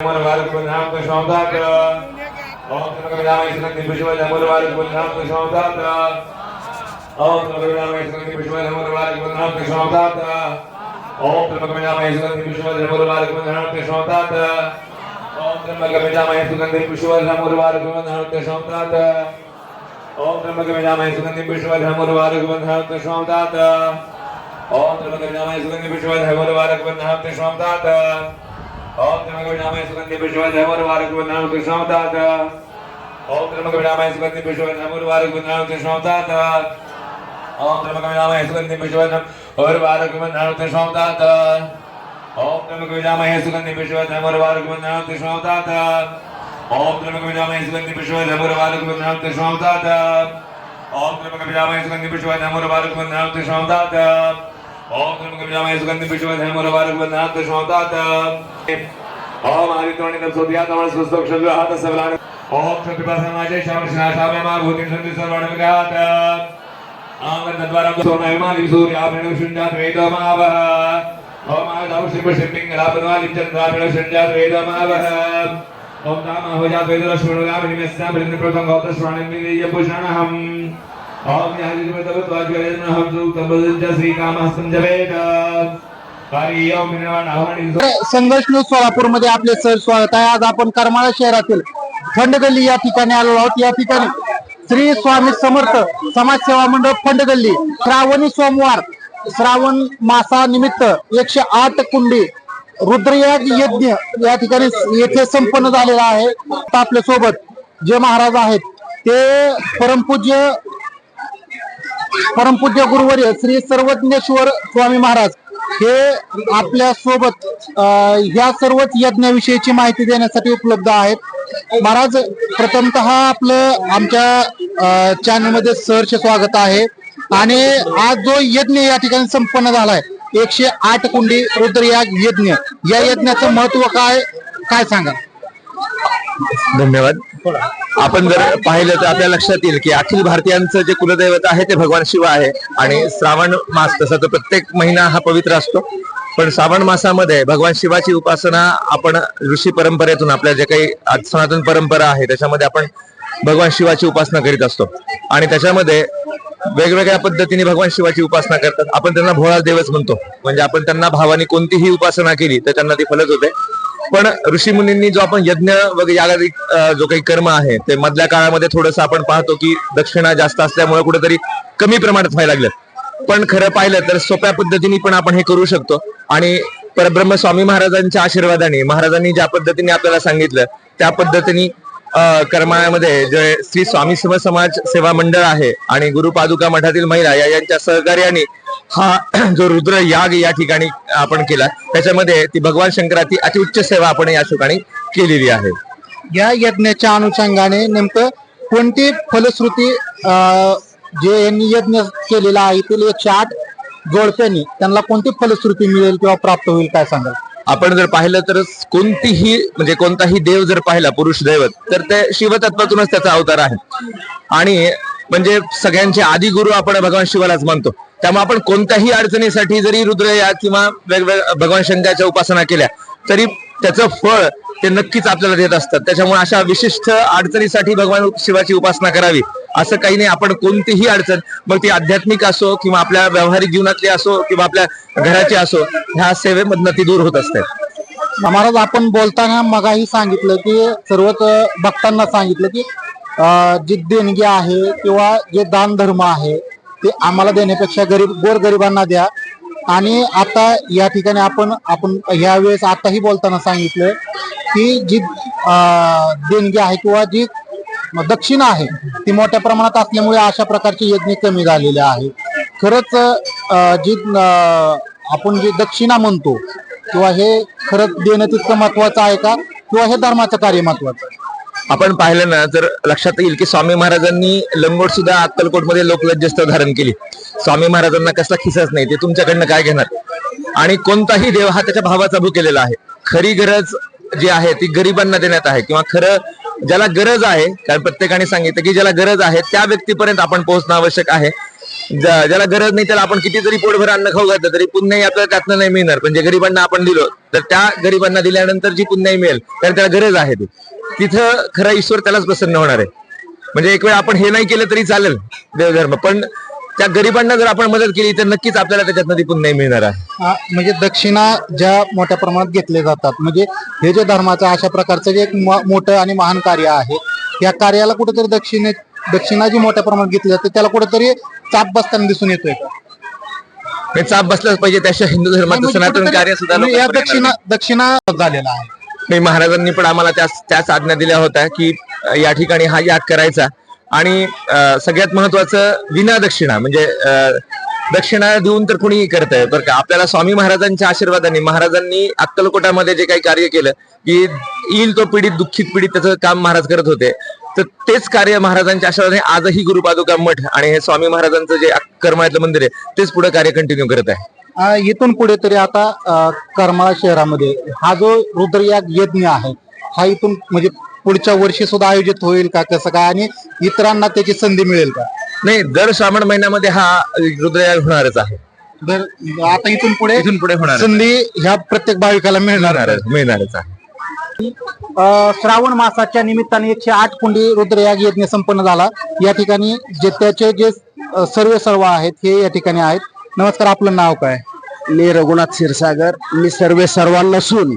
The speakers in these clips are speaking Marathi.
हमर ध्यान के स्वादात औ प्रका मिजाम ऐ श्रद्धा विश्वाज अमरवाद कुल धामपुर स्वादात औराम ऐ श्रद्धा विश्वाल हमरोवाल नाम के स्वागत औ त्रिपक मिजाम ऐश्वर विश्वाज हेमलवारक ते स्वागत औल मिजाम आई सुगन्धी विश्वास हमर मिजाम एशगन्नी विश्वाल हमरवाल हर्वते स्वावत औ त्रिपक मिजाम ऐश्वरं नि विश्वाल हैमोलवारकते स्वादात नमः विनामय सुगंधि विश्व धर्मर वारक नाम कृष्ण दाता ओम नमः विनामय सुगंधि विश्व धर्मर वारक नाम कृष्ण दाता ओम नमः विनामय सुगंधि विश्व धर्मर वारक नाम कृष्ण दाता ओम नमः विनामय सुगंधि विश्व धर्मर वारक नाम कृष्ण दाता ओम नमः विनामय सुगंधि विश्व धर्मर वारक नाम कृष्ण दाता ओम नमः विनामय सुगंधि विश्व धर्मर वारक नाम कृष्ण दाता ओम नमः विनामय सुगंधि विश्व धर्मर वारक नाम कृष्ण दाता ओम आदित्वाणी तम सोदिया तमल सुस्तक शब्द हात सबलान ओम शक्तिपासन श्याम श्नाशामे मा भूति संति सर्वाण विघात। आंग तद्वारा सोना विमानि सूर्य आपणु शून्यात वेदमावह ओम आदौ शिपिंग लापनवालि चंद्रापण शून्यात वेदमावह ओम ताम होजात वेदर श्रुणुगा विमेस्या बृंद ओम श्रीकामहस्तं संघर्ष न्यूज सोलापूरमध्ये आपले सर स्वागत आहे. आज आपण करमाळा शहरातील फंडगल्ली या ठिकाणी आलेलो आहोत. या ठिकाणी श्री स्वामी समर्थ समाज सेवा मंडळ फंडगल्ली श्रावणी सोमवार श्रावण मासा निमित्त एकशे आठ कुंडी रुद्रयाग यज्ञ या ठिकाणी येथे संपन्न झालेला आहे. आपल्यासोबत जे महाराज आहेत ते परमपूज्य परमपूज्य गुरुवर्य श्री सर्वज्ञेश्वर स्वामी महाराज हे आपल्यासोबत ह्या सर्वच यज्ञाविषयीची माहिती देण्यासाठी उपलब्ध आहेत. महाराज प्रथमतः आपलं आमच्या चॅनलमध्ये सहर्ष स्वागत आहे. आणि आज जो यज्ञ या ठिकाणी संपन्न झालाय एकशे आठ कुंडी रुद्रयाग यज्ञ या यज्ञाचं महत्त्व काय काय सांगा धन्यवाद. आपण जर पाहिलं तर आपल्या लक्षात येईल की अखिल भारतीयांचं जे कुलदैवत आहे ते भगवान शिव आहे आणि श्रावण मास तसा तर प्रत्येक महिना हा पवित्र असतो. पण श्रावण मासामध्ये भगवान शिवाची उपासना आपण ऋषी परंपरेतून आपल्या जे काही सनातन परंपरा आहे त्याच्यामध्ये आपण भगवान शिवाची उपासना करीत असतो. आणि त्याच्यामध्ये वेगवेगळ्या पद्धतीने भगवान शिवाची उपासना करतात. आपण त्यांना भोळा देवच म्हणतो. म्हणजे आपण त्यांना भावाने कोणतीही उपासना केली तर त्यांना ती फलत होते. पण ऋषी मुनींनी जो आपण यज्ञ वगैरे यागादी जो काही कर्म आहे ते मधल्या काळामध्ये थोडंसं आपण पाहतो की दक्षिणा जास्त असल्यामुळे कुठेतरी कमी प्रमाणात व्हायला लागलं पण खरं पाहिलं तर सोप्या पद्धतीने पण आपण हे करू शकतो. आणि परब्रह्म स्वामी महाराजांच्या आशीर्वादाने महाराजांनी ज्या पद्धतीने आपल्याला सांगितलं त्या पद्धतीने अं, जे श्री स्वामी शिव समाज सेवा मंडळ आहे आणि गुरु पादुका मठातील महिला या यांच्या सहकार्याने हा जो रुद्र याग या ठिकाणी आपण केला त्याच्यामध्ये ती भगवान शंकराची अतिउच्च सेवा आपण या ठिकाणी केलेली आहे. या यज्ञाच्या अनुषंगाने नेमकं कोणती फलश्रुती अं, जे यांनी यज्ञ केलेला आहे ते एकशे आठ जोडप्यांनी त्यांना कोणती फलश्रुती मिळेल किंवा प्राप्त होईल काय सांगाल? आपण जर पाहिलं तर कोणतीही म्हणजे कोणताही देव जर पाहिला पुरुष दैवत तर ते शिवतत्वातूनच त्याचा अवतार आहे. आणि म्हणजे सगळ्यांचे आदी गुरु आपण भगवान शिवालाच मानतो त्यामुळे आपण कोणत्याही अडचणीसाठी जरी रुद्र या किंवा वेगवेगळ्या भगवान शंकराच्या उपासना केल्या तरी त्याचं फळ ते नक्कीच आपल्याला देत असतात. त्याच्यामुळे अशा विशिष्ट अडचणीसाठी भगवान शिवाची उपासना करावी. असं काही नाही आपण कोणतीही अडचण मग ती आध्यात्मिक असो किंवा आपल्या व्यावहारिक जीवनातली असो किंवा आपल्या घराची असो ह्या सेवेमधनं ती दूर होत असते. महाराज आपण बोलताना मगाही सांगितलं की सर्वच भक्तांना सांगितलं की जी देणगी आहे किंवा जे दान धर्म आहे ते आम्हाला देण्यापेक्षा गरीब गोर गरिबांना द्या. आणि आता या ठिकाणी आपण आपण ह्या वेळेस आताही बोलताना सांगितलं की जी देणगी आहे किंवा जी दक्षिणा आहे ती मोठ्या प्रमाणात असल्यामुळे अशा प्रकारची यज्ञ कमी झालेले आहे. खरंच जी आपण जी दक्षिणा म्हणतो किंवा हे खरंच देणं तितकं महत्वाचं आहे का? किंवा हे धर्माचं कार्य महत्वाचं आहे? आपण पाहिलं ना तर लक्षात येईल की स्वामी महाराजांनी लंगोट सुद्धा अक्कलकोटमध्ये लोकलज्जस्त धारण केली. स्वामी महाराजांना कसला खिसाच नाही ते तुमच्याकडनं काय घेणार? आणि कोणताही देव हा त्याच्या भावाचा भुकेलेला आहे. खरी गरज जी आहे ती गरिबांना देण्यात आहे किंवा खरं ज्याला गरज आहे कारण प्रत्येकाने सांगितलं की ज्याला गरज आहे त्या व्यक्तीपर्यंत आपण पोहोचणं आवश्यक आहे. ज्याला गरज नाही त्याला आपण किती जरी पोटभर अन्न खाऊ घातलं तरी पुण्याही आपल्याला त्यातनं नाही मिळणार. पण जे गरिबांना आपण दिलो तर त्या गरिबांना दिल्यानंतर जी पुण्याही मिळेल कारण त्याला गरज आहे ती. तिथं खरा ईश्वर त्यालाच प्रसन्न होणार आहे. म्हणजे एक वेळ आपण हे नाही केलं तरी चालेल देवधर्म पण त्या गरिबांना जर आपण मदत केली तर नक्कीच आपल्याला त्याच्यातनं ती पुण्याही मिळणार आहे. आ, म्हणजे दक्षिणा ज्या मोठ्या प्रमाणात घेतले जातात म्हणजे हे जे धर्माचं अशा प्रकारचं जे एक म- मोठं आणि महान कार्य आहे या कार्याला कुठेतरी दक्षिणे दक्षिणा जी मोठ्या प्रमाणात घेतली जाते त्याला कुठेतरी चाप बसताना दिसून येतोय का? हे चाप बसलाच पाहिजे त्याशिवाय हिंदू धर्माचं म्हणजे सनातन कुठेतरी- कार्य सुद्धा म्हणजे या लोकांपर्यंत दक्षिणा दक्षिणा झालेला आहे. नाही महाराजांनी पण आम्हाला त्याच त्याच आज्ञा दिल्या होत्या की अ, या ठिकाणी हा याग करायचा. आणि सगळ्यात महत्वाचं विना दक्षिणा म्हणजे दक्षिणा देऊन तर कुणीही करत आहे बरं का? आपल्याला स्वामी महाराजांच्या आशीर्वादाने महाराजांनी अक्कलकोटामध्ये जे काही कार्य केलं की येईल तो पीडित दुःखित पीडित त्याचं काम महाराज करत होते तर तेच कार्य महाराजांच्या आशीर्वादाने आजही गुरुपादुका मठ आणि हे स्वामी महाराजांचं जे करमाळ्यातलं मंदिर आहे तेच पुढे कार्य कंटिन्यू करत आहे. इथून पुढे तरी आता करमाळा शहरामध्ये हा जो रुद्रयाग यज्ञ आहे हा इथून म्हणजे पुढच्या वर्षी सुद्धा आयोजित होईल का कसं काय? आणि इतरांना त्याची संधी मिळेल का? नाही दर श्रावण महिन्यामध्ये हा रुद्रयाग होणारच आहे. तर आता इथून पुढे इथून पुढे होणार संधी ह्या प्रत्येक भाविकाला मिळणार आहे. मिळणारच आहे. अ, श्रावण मासाच्या निमित्ताने एकशे आठ कुंडी रुद्रयाग यज्ञ संपन्न झाला. या ठिकाणी जे त्याचे जे अ, सर्व सर्व आहेत हे या ठिकाणी आहेत. नमस्कार आपलं नाव काय? मी रघुनाथ क्षीरसागर. मी सर्वे सर्वांना नसून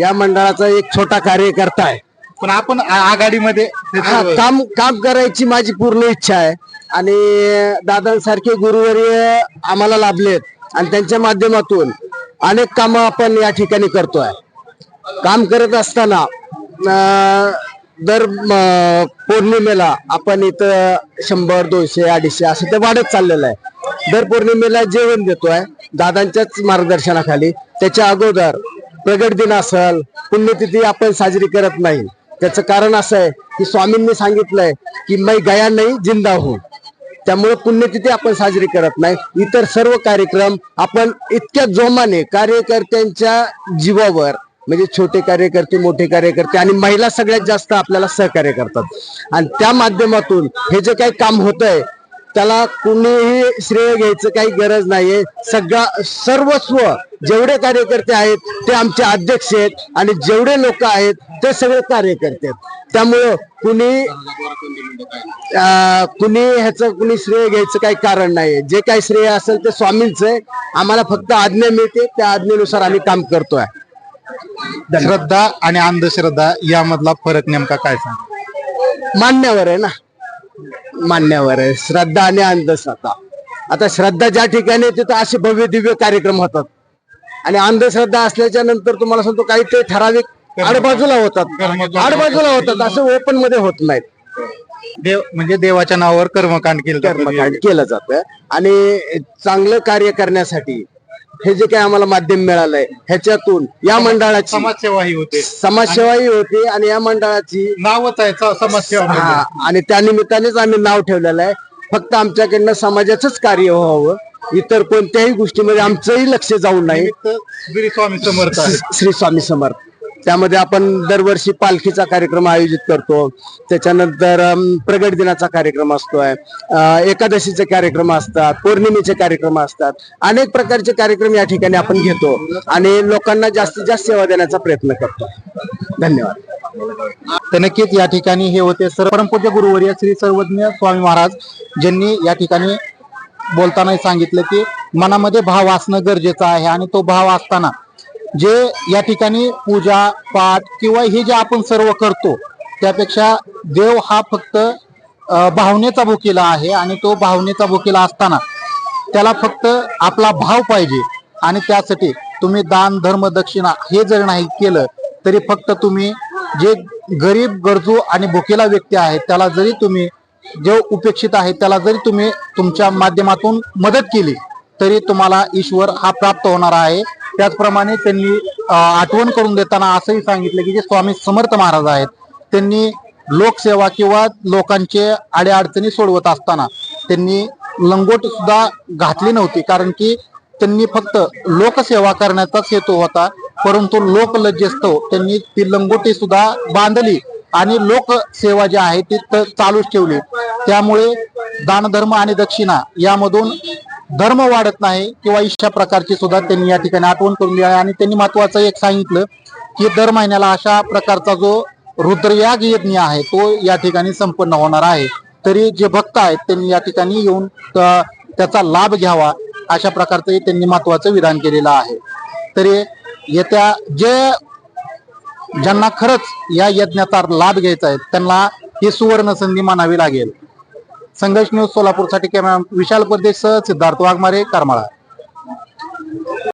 या मंडळाचा एक छोटा कार्यकर्ता आहे. पण आपण आ- आघाडीमध्ये हा, काम काम करायची माझी पूर्ण इच्छा आहे. आणि दादांसारखे गुरुवर्य आम्हाला लाभलेत. आणि त्यांच्या माध्यमातून अनेक कामं आपण या ठिकाणी करतोय. काम करत असताना अं, दर म, पौर्णिमेला आपण इथं शंभर दोनशे अडीचशे असं ते वाढत चाललेलं आहे. दर पौर्णिमेला जेवण देतोय दादांच्याच मार्गदर्शनाखाली. त्याच्या अगोदर प्रगट दिन असल पुण्यतिथी आपण साजरी करत नाही. त्याचं कारण असं आहे की स्वामींनी सांगितलंय की मै गया नाही जिंदा हो. त्यामुळे पुण्यतिथी आपण साजरी करत नाही. इतर सर्व कार्यक्रम आपण इतक्या जोमाने कार्यकर्त्यांच्या जीवावर म्हणजे छोटे कार्यकर्ते मोठे कार्यकर्ते आणि महिला सगळ्यात जास्त आपल्याला सहकार्य करतात. आणि त्या माध्यमातून हे जे काही काम होत आहे त्याला कुणीही श्रेय घ्यायचं काही गरज नाहीये. सगळा सर्वस्व जेवढे कार्यकर्ते आहेत ते आमचे अध्यक्ष आहेत आणि जेवढे लोक आहेत ते सगळे कार्यकर्ते आहेत. त्यामुळं कुणी कुणी ह्याचं कुणी श्रेय घ्यायचं काही कारण नाही जे काही श्रेय असेल ते स्वामींचं आहे. आम्हाला फक्त आज्ञा मिळते त्या आज्ञेनुसार आम्ही काम करतोय. श्रद्धा आणि अंधश्रद्धा यामधला फरक नेमका काय सांग? मान्यवर आहे ना. मान्यवर आहे. श्रद्धा आणि अंधश्रद्धा. आता श्रद्धा ज्या ठिकाणी तिथं असे भव्य दिव्य कार्यक्रम होतात. आणि अंधश्रद्धा असल्याच्या नंतर तुम्हाला सांगतो काही ते ठराविक आडबाजूला होतात. आडबाजूला होतात. असं ओपनमध्ये होत नाहीत. देव म्हणजे देवाच्या नावावर कर्मकांड केलं. कर्मकांड केलं जातं. आणि चांगलं कार्य करण्यासाठी हे जे काही आम्हाला माध्यम मिळालंय ह्याच्यातून या मंडळाची. समाजसेवा ही होते. समाजसेवाही होती आणि या मंडळाची नावच आहे स- समाजसेवा म्हणजे. हा आणि त्या निमित्तानेच आम्ही नाव ठेवलेलं आहे. फक्त आमच्याकडनं समाजाचंच कार्य व्हावं. इतर कोणत्याही गोष्टीमध्ये आमचंही लक्ष जाऊ नये. निमित्त श्री स्वामी समर्थ आहे श्री स्वामी समर्थ. त्यामध्ये आपण दरवर्षी पालखीचा कार्यक्रम आयोजित करतो. त्याच्यानंतर प्रगट दिनाचा कार्यक्रम असतोय. एकादशीचे कार्यक्रम असतात पौर्णिमेचे कार्यक्रम असतात. अनेक प्रकारचे कार्यक्रम या ठिकाणी आपण घेतो आणि लोकांना जास्तीत जास्त सेवा देण्याचा प्रयत्न करतो. धन्यवाद. तर नक्कीच या ठिकाणी हे होते सर परमपूज्य गुरुवर्य श्री सर्वज्ञ स्वामी महाराज ज्यांनी या ठिकाणी बोलताना सांगितलं की मनामध्ये भाव असणं गरजेचं आहे आणि तो भाव असताना जे या ठिकाणी पूजा पाठ किंवा हे जे आपण सर्व करतो त्यापेक्षा देव हा फक्त भावनेचा भुकेला आहे आणि तो भावनेचा भुकेला असताना त्याला फक्त आपला भाव पाहिजे आणि त्यासाठी तुम्ही दान धर्म दक्षिणा हे जर नाही केलं तरी फक्त तुम्ही जे गरीब गरजू आणि भुकेला व्यक्ती आहेत त्याला जरी तुम्ही जे उपेक्षित आहे त्याला जरी तुम्ही तुमच्या माध्यमातून मदत केली तरी तुम्हाला ईश्वर हा प्राप्त होणार आहे. त्याचप्रमाणे त्यांनी आठवण करून देताना असंही सांगितलं की जे स्वामी समर्थ महाराज आहेत त्यांनी लोकसेवा किंवा लोकांचे अडीअडचणी सोडवत असताना त्यांनी लंगोट सुद्धा घातली नव्हती. कारण की त्यांनी फक्त लोकसेवा करण्याचाच हेतू होता परंतु लोकलज्जेस्तव हो, त्यांनी ती लंगोटी सुद्धा बांधली आणि लोकसेवा जी आहे ती चालूच ठेवली. त्यामुळे दानधर्म आणि दक्षिणा यामधून धर्म वाढत नाही किंवा अशा प्रकारची सुद्धा त्यांनी या ठिकाणी आठवण करून दिली आहे. आणि त्यांनी महत्वाचं एक सांगितलं की दर महिन्याला अशा प्रकारचा जो रुद्रयाग यज्ञ आहे तो या ठिकाणी संपन्न होणार आहे. तरी जे भक्त आहेत त्यांनी या ठिकाणी येऊन त्याचा लाभ घ्यावा अशा प्रकारचं त्यांनी महत्वाचं विधान केलेलं आहे. तरी येत्या जे ज्यांना खरंच या यज्ञाचा लाभ घ्यायचा आहे त्यांना ही सुवर्ण संधी मानावी लागेल. संघर्ष न्यूज सोलापूरसाठी कॅमेरा विशाल परदेश सिद्धार्थ वाघमारे करमाळा.